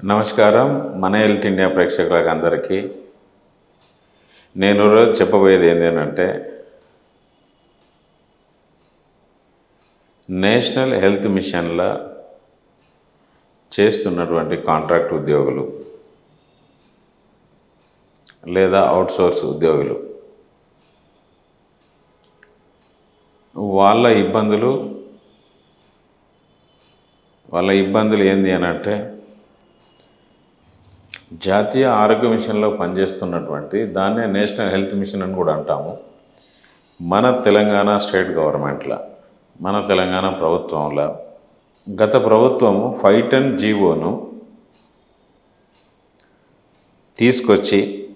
నమస్కారం. మన health India ప్రేక్షకులకు అందరికీ నేను రోజు చెప్పబోయేది ఏంటంటే నేషనల్ హెల్త్ మిషన్ల చేస్తున్నటువంటి కాంట్రాక్ట్ ఉద్యోగులు లేదా అవుట్సోర్స్ ఉద్యోగులు వాళ్ళ ఇబ్బందులు వాళ్ళ ఇబ్బందులు ఏంది అని అంటే జాతీయ ఆరోగ్య మిషన్లో పనిచేస్తున్నటువంటి దాన్నే నేషనల్ హెల్త్ మిషన్ అని కూడా అంటాము. మన తెలంగాణ స్టేట్ గవర్నమెంట్లో మన తెలంగాణ ప్రభుత్వంలో గత ప్రభుత్వము ఫైవ్ టెన్ జీవోను తీసుకొచ్చి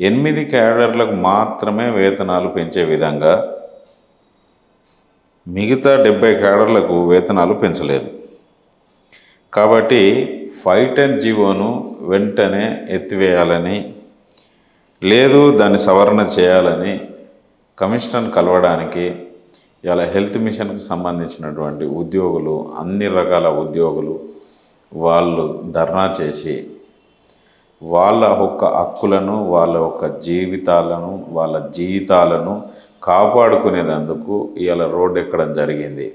ఎనిమిది క్యాడర్లకు మాత్రమే వేతనాలు పెంచే విధంగా మిగతా డెబ్బై క్యాడర్లకు వేతనాలు పెంచలేదు. కాబట్టి ఫైవ్ టెన్ జీవోను వెంటనే ఎత్తివేయాలని లేదు దాన్ని సవరణ చేయాలని కమిషనర్ కలవడానికి ఇలా హెల్త్ మిషన్కు సంబంధించినటువంటి ఉద్యోగులు అన్ని రకాల ఉద్యోగులు వాళ్ళు ధర్నా చేసి వాళ్ళ యొక్క హక్కులను వాళ్ళ యొక్క జీవితాలను వాళ్ళ జీవితాలను కాపాడుకునేందుకు ఇవాళ రోడ్డు ఎక్కడం జరిగింది.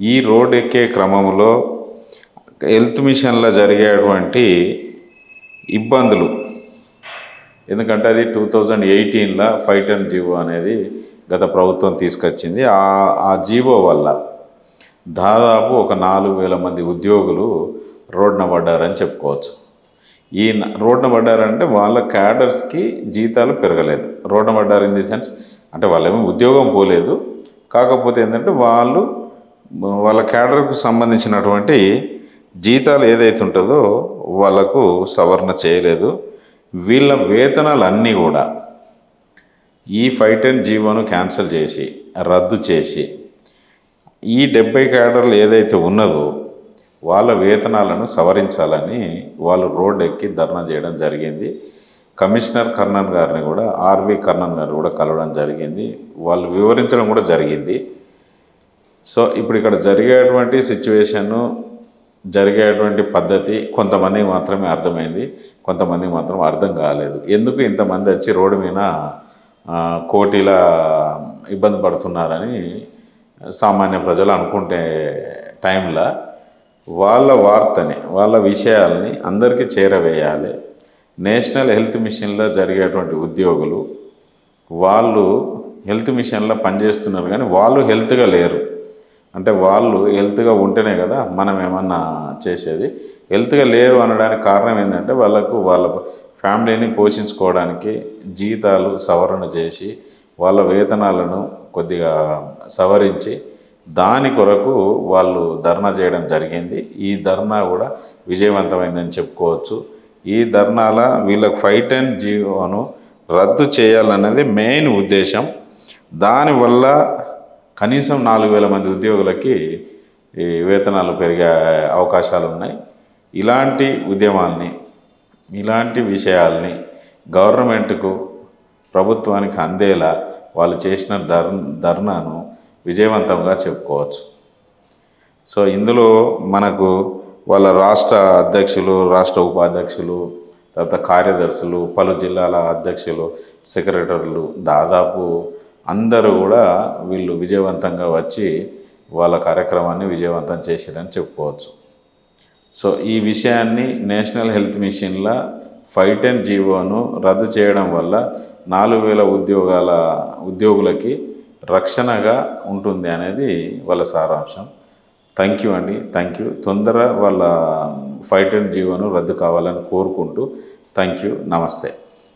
ఈ రోడ్ ఎక్కే క్రమంలో హెల్త్ మిషన్లో జరిగేటువంటి ఇబ్బందులు. ఎందుకంటే అది టూ థౌజండ్ ఎయిటీన్లో ఫైవ్ టెన్ జీవో అనేది గత ప్రభుత్వం తీసుకొచ్చింది. ఆ ఆ జీవో వల్ల దాదాపు ఒక నాలుగు వేల మంది ఉద్యోగులు రోడ్న పడ్డారని చెప్పుకోవచ్చు. ఈ రోడ్డున పడ్డారంటే వాళ్ళ క్యాడర్స్కి జీతాలు పెరగలేదు. రోడ్డున పడ్డారు ఇన్ ది సెన్స్ అంటే వాళ్ళేమీ ఉద్యోగం పోలేదు. కాకపోతే ఏంటంటే వాళ్ళు వాళ్ళ క్యాడర్కు సంబంధించినటువంటి జీతాలు ఏదైతే ఉంటుందో వాళ్ళకు సవరణ చేయలేదు. వీళ్ళ వేతనాలు అన్నీ కూడా ఈ ఫైవ్ టెన్ జీవోను క్యాన్సిల్ చేసి రద్దు చేసి ఈ డెబ్బై క్యాడర్లు ఏదైతే ఉన్నదో వాళ్ళ వేతనాలను సవరించాలని వాళ్ళు రోడ్ ఎక్కి ధర్నా చేయడం జరిగింది. కమిషనర్ కర్ణన్ గారిని కూడా ఆర్వి కర్ణన్ గారు కూడా కలవడం జరిగింది. వాళ్ళు వివరించడం కూడా జరిగింది. సో ఇప్పుడు ఇక్కడ జరిగేటువంటి సిచ్యువేషన్ను జరిగేటువంటి పద్ధతి కొంతమందికి మాత్రమే అర్థమైంది. కొంతమందికి మాత్రం అర్థం కాలేదు. ఎందుకు ఇంతమంది వచ్చి రోడ్డు మీద ఆ, కోటిల ఇబ్బంది పడుతున్నారని సామాన్య ప్రజలు అనుకుంటే టైంలో వాళ్ళ వార్తని వాళ్ళ విషయాల్ని అందరికీ చేరవేయాలి. నేషనల్ హెల్త్ మిషన్లో జరిగేటువంటి ఉద్యోగులు వాళ్ళు హెల్త్ మిషన్లో పనిచేస్తున్నారు కానీ వాళ్ళు హెల్త్గా లేరు. అంటే వాళ్ళు హెల్త్గా ఉంటేనే కదా మనం ఏమన్నా చేసేది. హెల్త్గా లేరు అనడానికి కారణం ఏంటంటే వాళ్ళకు వాళ్ళ ఫ్యామిలీని పోషించుకోవడానికి జీతాలు సవరణ చేసి వాళ్ళ వేతనాలను కొద్దిగా సవరించి దాని కొరకు వాళ్ళు ధర్నా చేయడం జరిగింది. ఈ ధర్నా కూడా విజయవంతమైందని చెప్పుకోవచ్చు. ఈ ధర్నాల వీళ్ళకి ఫైవ్ టెన్ జీవోను రద్దు చేయాలన్నది మెయిన్ ఉద్దేశం. దానివల్ల కనీసం నాలుగు వేల మంది ఉద్యోగులకి ఈ వేతనాలు పెరిగే అవకాశాలు ఉన్నాయి. ఇలాంటి ఉద్యమాల్ని ఇలాంటి విషయాల్ని గవర్నమెంట్కు ప్రభుత్వానికి అందేలా వాళ్ళు చేసిన ధర్ ధర్నాను విజయవంతంగా చెప్పుకోవచ్చు. సో ఇందులో మనకు వాళ్ళ రాష్ట్ర అధ్యక్షులు రాష్ట్ర ఉపాధ్యక్షులు తర్వాత కార్యదర్శులు పలు జిల్లాల అధ్యక్షులు సెక్రటరీలు దాదాపు అందరూ కూడా వీళ్ళు విజయవంతంగా వచ్చి వాళ్ళ కార్యక్రమాన్ని విజయవంతం చేశారని చెప్పుకోవచ్చు. సో ఈ విషయాన్ని నేషనల్ హెల్త్ మిషన్ల ఫైవ్ టెన్ జీవోను రద్దు చేయడం వల్ల నాలుగు వేల ఉద్యోగాల ఉద్యోగులకి రక్షణగా ఉంటుంది అనేది వాళ్ళ సారాంశం. థ్యాంక్ యూ అండి. థ్యాంక్ యూ తొందర వాళ్ళ ఫైట్ అండ్ జీవోను రద్దు కావాలని కోరుకుంటూ థ్యాంక్ యూ నమస్తే.